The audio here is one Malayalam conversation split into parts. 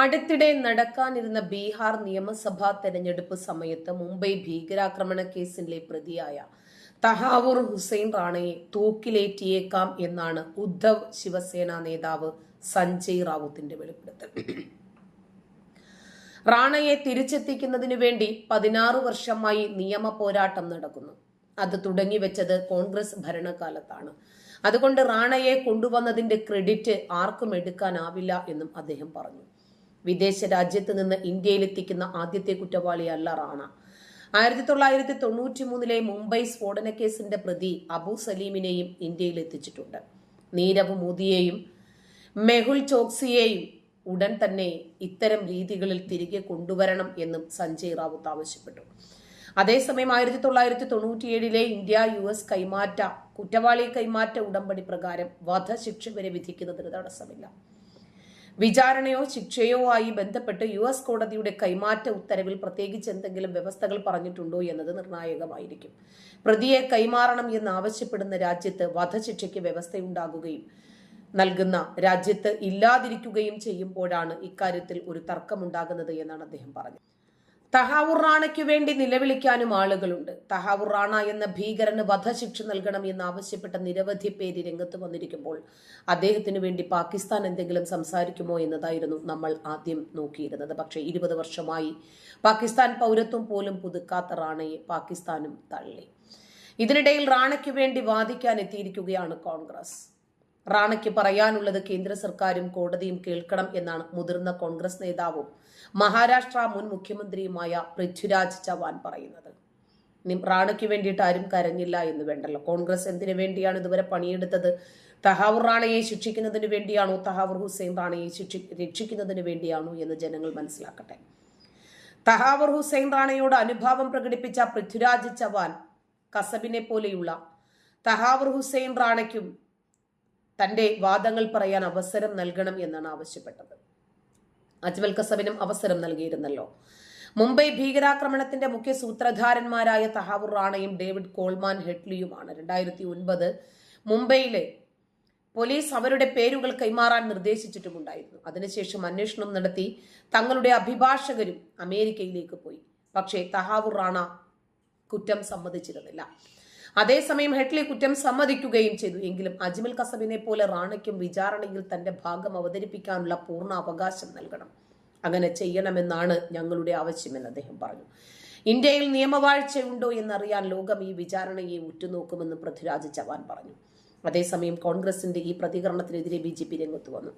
അടുത്തിടെ നടക്കാനിരുന്ന ബീഹാർ നിയമസഭാ തെരഞ്ഞെടുപ്പ് സമയത്ത് മുംബൈ ഭീകരാക്രമണ കേസിലെ പ്രതിയായ തഹാവൂർ ഹുസൈൻ റാണയെ തൂക്കിലേറ്റിയേക്കാം എന്നാണ് ഉദ്ധവ് ശിവസേന നേതാവ് സഞ്ജയ് റാവുത്തിന്റെ വെളിപ്പെടുത്തൽ. റാണയെ തിരിച്ചെത്തിക്കുന്നതിനു വേണ്ടി പതിനാറ് വർഷമായി നിയമ പോരാട്ടം നടക്കുന്നു. അത് തുടങ്ങിവെച്ചത് കോൺഗ്രസ് ഭരണകാലത്താണ്. അതുകൊണ്ട് റാണയെ കൊണ്ടുവന്നതിന്റെ ക്രെഡിറ്റ് ആർക്കും എടുക്കാനാവില്ല എന്നും അദ്ദേഹം പറഞ്ഞു. വിദേശ രാജ്യത്ത് നിന്ന് ഇന്ത്യയിലെത്തിക്കുന്ന ആദ്യത്തെ കുറ്റവാളിയല്ല റാണ. ആയിരത്തി തൊള്ളായിരത്തി തൊണ്ണൂറ്റി മൂന്നിലെ മുംബൈ സ്ഫോടന കേസിന്റെ പ്രതി അബു സലീമിനെയും ഇന്ത്യയിൽ എത്തിച്ചിട്ടുണ്ട് നീരവ് മോദിയെയും മെഹുൽ ചോക്സിയെയും ഉടൻ തന്നെ ഇത്തരം രീതികളിൽ തിരികെ കൊണ്ടുവരണം എന്നും സഞ്ജയ് റാവുത്ത് ആവശ്യപ്പെട്ടു. അതേസമയം ആയിരത്തി തൊള്ളായിരത്തി തൊണ്ണൂറ്റിയേഴിലെ ഇന്ത്യ യു എസ് കൈമാറ്റ കുറ്റവാളി കൈമാറ്റ ഉടമ്പടി പ്രകാരം വധശിക്ഷ വരെ വിധിക്കുന്നതിന് തടസ്സമില്ല. വിചാരണയോ ശിക്ഷയോ ആയി ബന്ധപ്പെട്ട് യു എസ് കോടതിയുടെ കൈമാറ്റ ഉത്തരവിൽ പ്രത്യേകിച്ച് എന്തെങ്കിലും വ്യവസ്ഥകൾ പറഞ്ഞിട്ടുണ്ടോ എന്നത് നിർണായകമായിരിക്കും. പ്രതിയെ കൈമാറണം എന്ന് ആവശ്യപ്പെടുന്ന രാജ്യത്ത് വധശിക്ഷയ്ക്ക് വ്യവസ്ഥയുണ്ടാകുകയും നൽകുന്ന രാജ്യത്ത് ഇല്ലാതിരിക്കുകയും ചെയ്യുമ്പോഴാണ് ഇക്കാര്യത്തിൽ ഒരു തർക്കമുണ്ടാകുന്നത് എന്നാണ് അദ്ദേഹം പറഞ്ഞത്. തഹാവൂർ റാണയ്ക്കു വേണ്ടി നിലവിളിക്കാനും ആളുകളുണ്ട്. തഹാവൂർ റാണ എന്ന ഭീകരന് വധശിക്ഷ നൽകണം എന്ന് ആവശ്യപ്പെട്ട നിരവധി പേര് രംഗത്ത് വന്നിരിക്കുമ്പോൾ അദ്ദേഹത്തിന് വേണ്ടി പാകിസ്ഥാൻ എന്തെങ്കിലും സംസാരിക്കുമോ എന്നതായിരുന്നു നമ്മൾ ആദ്യം നോക്കിയിരുന്നത്. പക്ഷേ ഇരുപത് വർഷമായി പാകിസ്ഥാൻ പൗരത്വം പോലും പുതുക്കാത്ത റാണയെ പാകിസ്ഥാനും തള്ളി. ഇതിനിടയിൽ റാണയ്ക്ക് വേണ്ടി വാദിക്കാൻ എത്തിയിരിക്കുകയാണ് കോൺഗ്രസ്. റാണയ്ക്ക് പറയാനുള്ളത് കേന്ദ്ര സർക്കാരും കോടതിയും കേൾക്കണം എന്നാണ് മുതിർന്ന കോൺഗ്രസ് നേതാവും മഹാരാഷ്ട്ര മുൻ മുഖ്യമന്ത്രിയുമായ പൃഥ്വിരാജ് ചവാൻ പറയുന്നത്. റാണയ്ക്ക് വേണ്ടിയിട്ട് ആരും കരഞ്ഞില്ല എന്ന് വേണ്ടല്ലോ. കോൺഗ്രസ് എന്തിനു വേണ്ടിയാണ് ഇതുവരെ പണിയെടുത്തത്? തഹാവൂർ റാണയെ ശിക്ഷിക്കുന്നതിന് വേണ്ടിയാണോ തഹാവൂർ ഹുസൈൻ റാണയെ ശിക്ഷി രക്ഷിക്കുന്നതിന് വേണ്ടിയാണോ എന്ന് ജനങ്ങൾ മനസ്സിലാക്കട്ടെ. തഹാവൂർ ഹുസൈൻ റാണയോട് അനുഭാവം പ്രകടിപ്പിച്ച പൃഥ്വിരാജ് ചവാൻ കസബിനെ പോലെയുള്ള തഹാവൂർ ഹുസൈൻ റാണയ്ക്കും തന്റെ വാദങ്ങൾ പറയാൻ അവസരം നൽകണം എന്നാണ് ആവശ്യപ്പെട്ടത്. അജ്മൽ കസബിനും അവസരം നൽകിയിരുന്നല്ലോ. മുംബൈ ഭീകരാക്രമണത്തിന്റെ മുഖ്യ സൂത്രധാരന്മാരായ തഹാവൂർ റാണയും ഡേവിഡ് കോൾമാൻ ഹെഡ്ലിയുമാണ്. രണ്ടായിരത്തി ഒൻപത് മുംബൈയിലെ പോലീസ് അവരുടെ പേരുകൾ കൈമാറാൻ നിർദ്ദേശിച്ചിട്ടുമുണ്ടായിരുന്നു. അതിനുശേഷം അന്വേഷണം നടത്തി തങ്ങളുടെ അഭിഭാഷകരും അമേരിക്കയിലേക്ക് പോയി. പക്ഷേ തഹാവൂർ റാണ കുറ്റം സമ്മതിച്ചിരുന്നില്ല. അതേസമയം ഹെഡ്ലി കുറ്റം സമ്മതിക്കുകയും ചെയ്തു. എങ്കിലും അജ്മൽ കസബിനെ പോലെ റാണയ്ക്കും വിചാരണയിൽ തന്റെ ഭാഗം അവതരിപ്പിക്കാനുള്ള പൂർണ അവകാശം നൽകണം. അങ്ങനെ ചെയ്യണമെന്നാണ് ഞങ്ങളുടെ ആവശ്യമെന്ന് അദ്ദേഹം പറഞ്ഞു. ഇന്ത്യയിൽ നിയമവാഴ്ചയുണ്ടോ എന്നറിയാൻ ലോകം ഈ വിചാരണയെ ഉറ്റുനോക്കുമെന്ന് പൃഥ്വിരാജ് ചവാൻ പറഞ്ഞു. അതേസമയം കോൺഗ്രസിന്റെ ഈ പ്രതികരണത്തിനെതിരെ ബി ജെ പി രംഗത്ത് വന്നു.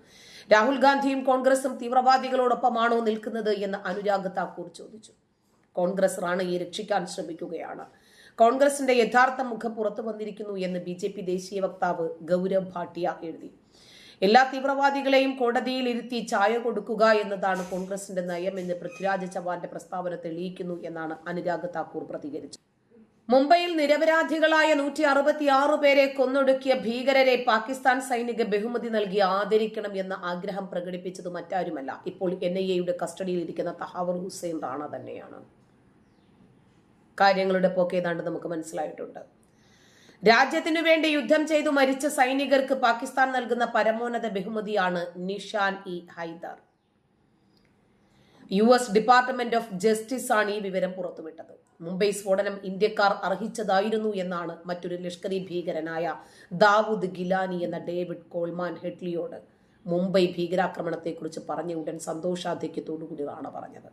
രാഹുൽ ഗാന്ധിയും കോൺഗ്രസും തീവ്രവാദികളോടൊപ്പമാണോ നിൽക്കുന്നത് എന്ന് അനുരാഗ് താക്കൂർ ചോദിച്ചു. കോൺഗ്രസ് റാണയെ രക്ഷിക്കാൻ ശ്രമിക്കുകയാണ്. കോൺഗ്രസിന്റെ യഥാർത്ഥ മുഖം പുറത്തു വന്നിരിക്കുന്നു എന്ന് ബി ദേശീയ വക്താവ് ഗൗരവ് ഭാട്ടിയ എഴുതി. എല്ലാ തീവ്രവാദികളെയും കോടതിയിൽ ഇരുത്തി ചായ കൊടുക്കുക എന്നതാണ് കോൺഗ്രസിന്റെ നയം എന്ന് പൃഥ്വിരാജ് ചവാന്റെ പ്രസ്താവന തെളിയിക്കുന്നു എന്നാണ് അനുരാഗ് താക്കൂർ പ്രതികരിച്ചത്. മുംബൈയിൽ നിരപരാധികളായ നൂറ്റി അറുപത്തിയാറ് പേരെ കൊന്നൊടുക്കിയ ഭീകരരെ പാകിസ്ഥാൻ സൈനിക ബഹുമതി നൽകി ആദരിക്കണം എന്ന ആഗ്രഹം പ്രകടിപ്പിച്ചത് മറ്റാരുമല്ല. ഇപ്പോൾ എൻ ഐ എയുടെ കസ്റ്റഡിയിൽ ഇരിക്കുന്ന തഹാവർ ഹുസൈൻ റാണ തന്നെയാണ്. കാര്യങ്ങളുടെ പോക്ക് ഏതാണ്ട് നമുക്ക് മനസ്സിലായിട്ടുണ്ട്. രാജ്യത്തിനു വേണ്ടി യുദ്ധം ചെയ്തു മരിച്ച സൈനികർക്ക് പാകിസ്ഥാൻ നൽകുന്ന പരമോന്നത ബഹുമതിയാണ് Nishan e Haider. U S department of justice ആണ് ഈ വിവരം പുറത്തുവിട്ടത്. മുംബൈ സ്ഫോടനം ഇന്ത്യക്കാർ അർഹിച്ചതായിരുന്നു എന്നാണ് മറ്റൊരു ലഷ്കറി ഭീകരനായ ദാവൂദ് ഗിലാനി എന്ന ഡേവിഡ് കോൾമാൻ ഹെഡ്ലിയോട് മുംബൈ ഭീകരാക്രമണത്തെക്കുറിച്ച് പറഞ്ഞ ഉടൻ സന്തോഷാധിക്യത്തോടുകൂടി കൂടിയാണ് പറഞ്ഞത്.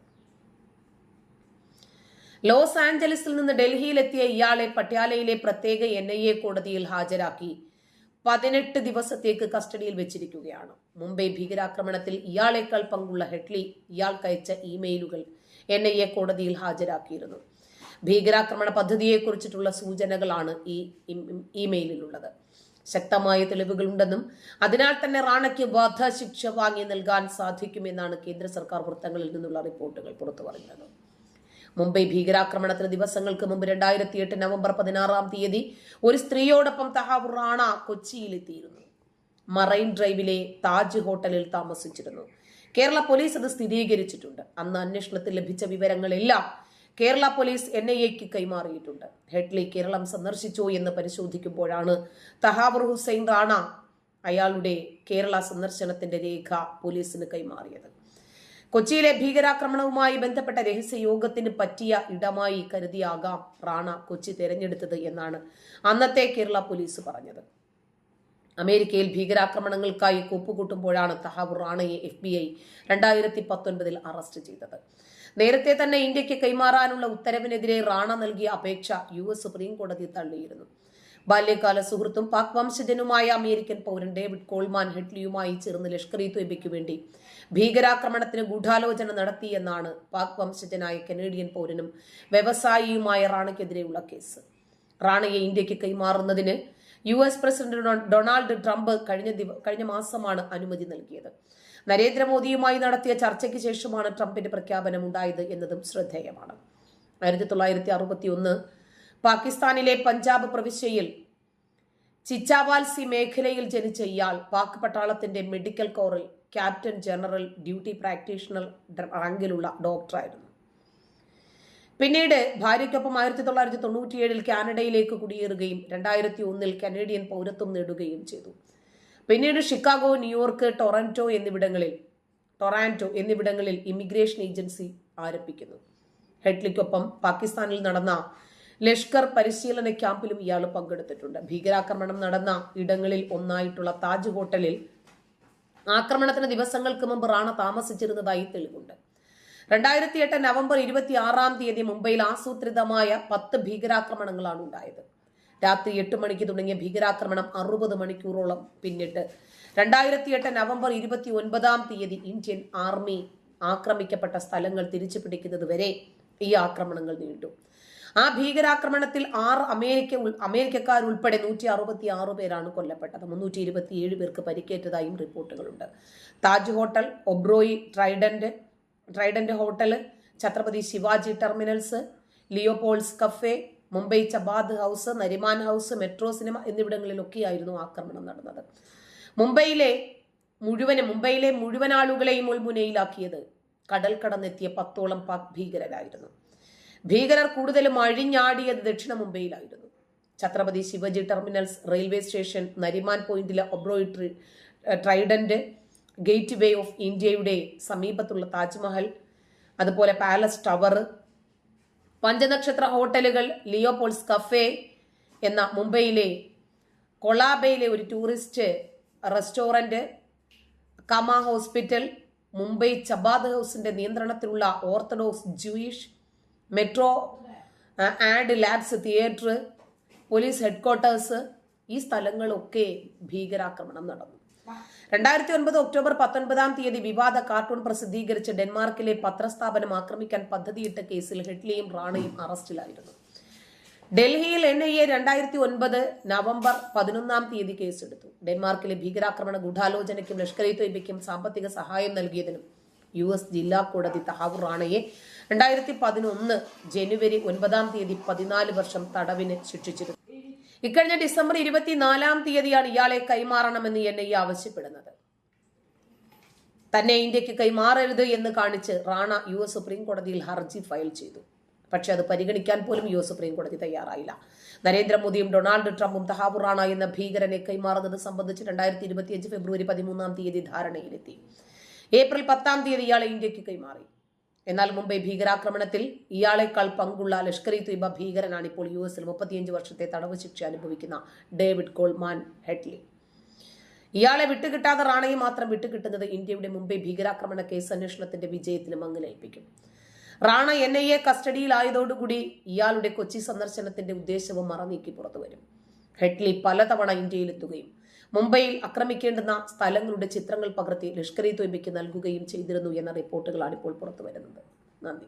ലോസ് ആഞ്ചലസിൽ നിന്ന് ഡൽഹിയിലെത്തിയ ഇയാളെ പട്യാലയിലെ പ്രത്യേക എൻ ഐ എ കോടതിയിൽ ഹാജരാക്കി. പതിനെട്ട് ദിവസത്തേക്ക് കസ്റ്റഡിയിൽ വെച്ചിരിക്കുകയാണ്. മുംബൈ ഭീകരാക്രമണത്തിൽ ഇയാളേക്കാൾ പങ്കുള്ള ഹെഡ്ലി ഇയാൾക്കയച്ച ഇമെയിലുകൾ എൻ ഐ എ കോടതിയിൽ ഹാജരാക്കിയിരുന്നു. ഭീകരാക്രമണ പദ്ധതിയെക്കുറിച്ചിട്ടുള്ള സൂചനകളാണ് ഈ ഇമെയിലിലുള്ളത്. ശക്തമായ തെളിവുകളുണ്ടെന്നും അതിനാൽ തന്നെ റാണയ്ക്ക് വധശിക്ഷ വാങ്ങി നൽകാൻ സാധിക്കുമെന്നാണ് കേന്ദ്ര സർക്കാർ വൃത്തങ്ങളിൽ നിന്നുള്ള റിപ്പോർട്ടുകൾ പുറത്തു മുംബൈ ഭീകരാക്രമണത്തിന് ദിവസങ്ങൾക്ക് മുമ്പ് രണ്ടായിരത്തി എട്ട് നവംബർ പതിനാറാം തീയതി ഒരു സ്ത്രീയോടൊപ്പം തഹാബുർ റാണ കൊച്ചിയിലെത്തിയിരുന്നു. മറൈൻ ഡ്രൈവിലെ താജ് ഹോട്ടലിൽ താമസിച്ചിരുന്നു. കേരള പോലീസ് അത് സ്ഥിരീകരിച്ചിട്ടുണ്ട്. അന്ന് അന്വേഷണത്തിൽ ലഭിച്ച വിവരങ്ങളെല്ലാം കേരള പോലീസ് എൻ ഐ എക്ക് കൈമാറിയിട്ടുണ്ട്. ഹെഡ്ലി കേരളം സന്ദർശിച്ചോ എന്ന് പരിശോധിക്കുമ്പോഴാണ് തഹാബുർ ഹുസൈൻ റാണ അയാളുടെ കേരള സന്ദർശനത്തിന്റെ രേഖ പോലീസിന് കൈമാറിയത്. കൊച്ചിയിലെ ഭീകരാക്രമണവുമായി ബന്ധപ്പെട്ട രഹസ്യ യോഗത്തിന് പറ്റിയ ഇടമായി കരുതിയാകാം റാണ കൊച്ചി തിരഞ്ഞെടുത്തത് എന്നാണ് അന്നത്തെ കേരള പോലീസ് പറഞ്ഞത്. അമേരിക്കയിൽ ഭീകരാക്രമണങ്ങൾക്കായി കൂപ്പുകൂട്ടുമ്പോഴാണ് തഹാബുർ റാണയെ എഫ് ബി ഐ രണ്ടായിരത്തി പത്തൊൻപതിൽ അറസ്റ്റ് ചെയ്തത്. നേരത്തെ തന്നെ ഇന്ത്യയ്ക്ക് കൈമാറാനുള്ള ഉത്തരവിനെതിരെ റാണ നൽകിയ അപേക്ഷ യു എസ് സുപ്രീം കോടതി തള്ളിയിരുന്നു. ബാല്യകാല സുഹൃത്തും പാക് വംശജനുമായ അമേരിക്കൻ പൗരൻ ഡേവിഡ് കോൾമാൻ ഹെഡ്ലിയുമായി ചേർന്ന് ലഷ്കർ ഇ വേണ്ടി ഭീകരാക്രമണത്തിന് ഗൂഢാലോചന നടത്തിയെന്നാണ് പാക് വംശജനായ കനേഡിയൻ പൗരനും വ്യവസായിയുമായ റാണയ്ക്കെതിരെയുള്ള കേസ്. റാണയെ ഇന്ത്യയ്ക്ക് കൈമാറുന്നതിന് U S president Donald Trump കഴിഞ്ഞ കഴിഞ്ഞ മാസമാണ് അനുമതി നൽകിയത്. നരേന്ദ്രമോദിയുമായി നടത്തിയ ചർച്ചയ്ക്ക് ശേഷമാണ് ട്രംപിന്റെ പ്രഖ്യാപനം ഉണ്ടായത് എന്നതും ശ്രദ്ധേയമാണ്. ആയിരത്തി തൊള്ളായിരത്തി അറുപത്തി ഒന്ന് പാകിസ്ഥാനിലെ പഞ്ചാബ് പ്രവിശ്യയിൽ ചിച്ചാവാൽസി മേഖലയിൽ ജനിച്ച ഇയാൾ പാക് പട്ടാളത്തിന്റെ മെഡിക്കൽ കോറിൽ ക്യാപ്റ്റൻ ജനറൽ ഡ്യൂട്ടി പ്രാക്ടീഷണർ റാങ്കിലുള്ള ഡോക്ടറായിരുന്നു. പിന്നീട് ഭാര്യയ്ക്കൊപ്പം ആയിരത്തി തൊള്ളായിരത്തി തൊണ്ണൂറ്റിയേഴിൽ കാനഡയിലേക്ക് കുടിയേറുകയും രണ്ടായിരത്തി ഒന്നിൽ കനേഡിയൻ പൗരത്വം നേടുകയും ചെയ്തു. പിന്നീട് ഷിക്കാഗോ ന്യൂയോർക്ക് ടൊറന്റോ എന്നിവിടങ്ങളിൽ ടൊറാന്റോ എന്നിവിടങ്ങളിൽ ഇമിഗ്രേഷൻ ഏജൻസി ആരംഭിക്കുന്നു. ഹെഡ്ലിക്കൊപ്പം പാകിസ്ഥാനിൽ നടന്ന ലഷ്കർ പരിശീലന ക്യാമ്പിലും ഇയാൾ പങ്കെടുത്തിട്ടുണ്ട്. ഭീകരാക്രമണം നടന്ന ഇടങ്ങളിൽ ഒന്നായിട്ടുള്ള താജ് ഹോട്ടലിൽ ആക്രമണത്തിന് ദിവസങ്ങൾക്ക് മുമ്പ് റാണ താമസിച്ചിരുന്നതായി തെളിവുണ്ട്. രണ്ടായിരത്തി എട്ട് നവംബർ ഇരുപത്തി ആറാം തീയതി മുംബൈയിൽ ആസൂത്രിതമായ പത്ത് ഭീകരാക്രമണങ്ങളാണ് ഉണ്ടായത്. രാത്രി എട്ട് മണിക്ക് തുടങ്ങിയ ഭീകരാക്രമണം അറുപത് മണിക്കൂറോളം പിന്നിട്ട്. രണ്ടായിരത്തി എട്ട് നവംബർ ഇരുപത്തി ഒൻപതാം തീയതി ഇന്ത്യൻ ആർമി ആക്രമിക്കപ്പെട്ട സ്ഥലങ്ങൾ തിരിച്ചു പിടിക്കുന്നത് വരെ ഈ ആക്രമണങ്ങൾ നീണ്ടു. ആ ഭീകരാക്രമണത്തിൽ ആറ് അമേരിക്ക അമേരിക്കക്കാർ ഉൾപ്പെടെ നൂറ്റി അറുപത്തി ആറ് പേരാണ് കൊല്ലപ്പെട്ടത്. മുന്നൂറ്റി ഇരുപത്തി ഏഴ് പേർക്ക് പരിക്കേറ്റതായും റിപ്പോർട്ടുകളുണ്ട്. Taj hotel Oberoi Trident Trident hotel Chhatrapati Shivaji terminals Leopold's cafe Mumbai Chabad house Nariman house metro cinema എന്നിവിടങ്ങളിലൊക്കെയായിരുന്നു ആക്രമണം നടന്നത്. മുംബൈയിലെ മുഴുവൻ മുംബൈയിലെ മുഴുവൻ ആളുകളെയും ഉൾമുനയിലാക്കിയത് കടൽ കടന്നെത്തിയ പത്തോളം പാക് ഭീകരരായിരുന്നു. ഭീകരർ കൂടുതലും അഴിഞ്ഞാടിയത് ദക്ഷിണ മുംബൈയിലായിരുന്നു Chhatrapati Shivaji terminals railway station Nariman പോയിന്റിലെ ഒബ്രോയിട്രി ട്രൈഡന്റ് ഗേറ്റ് വേ ഓഫ് ഇന്ത്യയുടെ സമീപത്തുള്ള താജ്മഹൽ അതുപോലെ പാലസ് ടവർ പഞ്ചനക്ഷത്ര ഹോട്ടലുകൾ ലിയോപോൾസ് കഫേ എന്ന മുംബൈയിലെ കൊളാബയിലെ ഒരു tourist restaurant Cama hospital Mumbai Chabad ഹൗസിന്റെ നിയന്ത്രണത്തിലുള്ള orthodox Jewish metro Adlabs theatre police headquarters ഈ സ്ഥലങ്ങളൊക്കെ ഭീകരാക്രമണം നടന്നു. രണ്ടായിരത്തി ഒൻപത് ഒക്ടോബർ പത്തൊൻപതാം തീയതി വിവാദ കാർട്ടൂൺ പ്രസിദ്ധീകരിച്ച് ഡെൻമാർക്കിലെ പത്രസ്ഥാപനം ആക്രമിക്കാൻ പദ്ധതിയിട്ട കേസിൽ ഹെഡ്ലിയും റാണയും അറസ്റ്റിലായിരുന്നു. ഡൽഹിയിൽ എൻ ഐ എ രണ്ടായിരത്തി ഒൻപത് നവംബർ പതിനൊന്നാം തീയതി കേസെടുത്തു. ഡെൻമാർക്കിലെ ഭീകരാക്രമണ ഗൂഢാലോചനയ്ക്കും ലഷ്കർ ഇ തൊയ്ബയ്ക്കും സാമ്പത്തിക സഹായം നൽകിയതിനും യു എസ് ജില്ലാ കോടതി തഹാവൂർ റാണയെ രണ്ടായിരത്തി പതിനൊന്ന് ജനുവരി ഒൻപതാം തീയതി പതിനാല് വർഷം തടവിന് ശിക്ഷിച്ചിരുന്നു. ഇക്കഴിഞ്ഞ ഡിസംബർ ഇരുപത്തിനാലാം തീയതിയാണ് ഇയാളെ കൈമാറണമെന്ന് എൻ ഐ ആവശ്യപ്പെടുന്നത്. തന്നെ ഇന്ത്യയ്ക്ക് കൈമാറരുത് എന്ന് കാണിച്ച് റാണ യു എസ് സുപ്രീം കോടതിയിൽ ഹർജി ഫയൽ ചെയ്തു. പക്ഷെ അത് പരിഗണിക്കാൻ പോലും യു എസ് സുപ്രീം കോടതി തയ്യാറായില്ല. നരേന്ദ്രമോദിയും ഡൊണാൾഡ് ട്രംപും തഹാബുർ റാണ എന്ന ഭീകരനെ കൈമാറുന്നത് സംബന്ധിച്ച് രണ്ടായിരത്തി ഇരുപത്തിയഞ്ച് ഫെബ്രുവരി പതിമൂന്നാം തീയതി ധാരണയിലെത്തി. ഏപ്രിൽ പത്താം തീയതി ഇയാളെ ഇന്ത്യയ്ക്ക് കൈമാറി. എന്നാൽ മുംബൈ ഭീകരാക്രമണത്തിൽ ഇയാളെക്കാൾ പങ്കുള്ള ലഷ്കർ ഇ തുയ്ബ ഭീകരനാണ് ഇപ്പോൾ യു എസിൽ മുപ്പത്തിയഞ്ച് വർഷത്തെ തടവ് ശിക്ഷ അനുഭവിക്കുന്ന ഡേവിഡ് കോൾമാൻ ഹെഡ്ലി. ഇയാളെ വിട്ടുകിട്ടാതെ റാണയെ മാത്രം വിട്ടുകിട്ടുന്നത് ഇന്ത്യയുടെ മുംബൈ ഭീകരാക്രമണ കേസ് അന്വേഷണത്തിന്റെ വിജയത്തിന് മങ്ങലേൽപ്പിക്കും റാണ എൻ ഐ എ കസ്റ്റഡിയിലായതോടുകൂടി ഇയാളുടെ കൊച്ചി സന്ദർശനത്തിന്റെ ഉദ്ദേശവും മറനീക്കി പുറത്തുവരും. ഹെഡ്ലി പലതവണ ഇന്ത്യയിലെത്തുകയും മുംബൈയിൽ ആക്രമിക്കേണ്ടുന്ന സ്ഥലങ്ങളുടെ ചിത്രങ്ങൾ പകർത്തി ലഷ്കർ ഇ തൊയ്ബയ്ക്ക് നൽകുകയും ചെയ്തിരുന്നു എന്ന റിപ്പോർട്ടുകളാണ് ഇപ്പോൾ പുറത്തുവരുന്നത്. നന്ദി.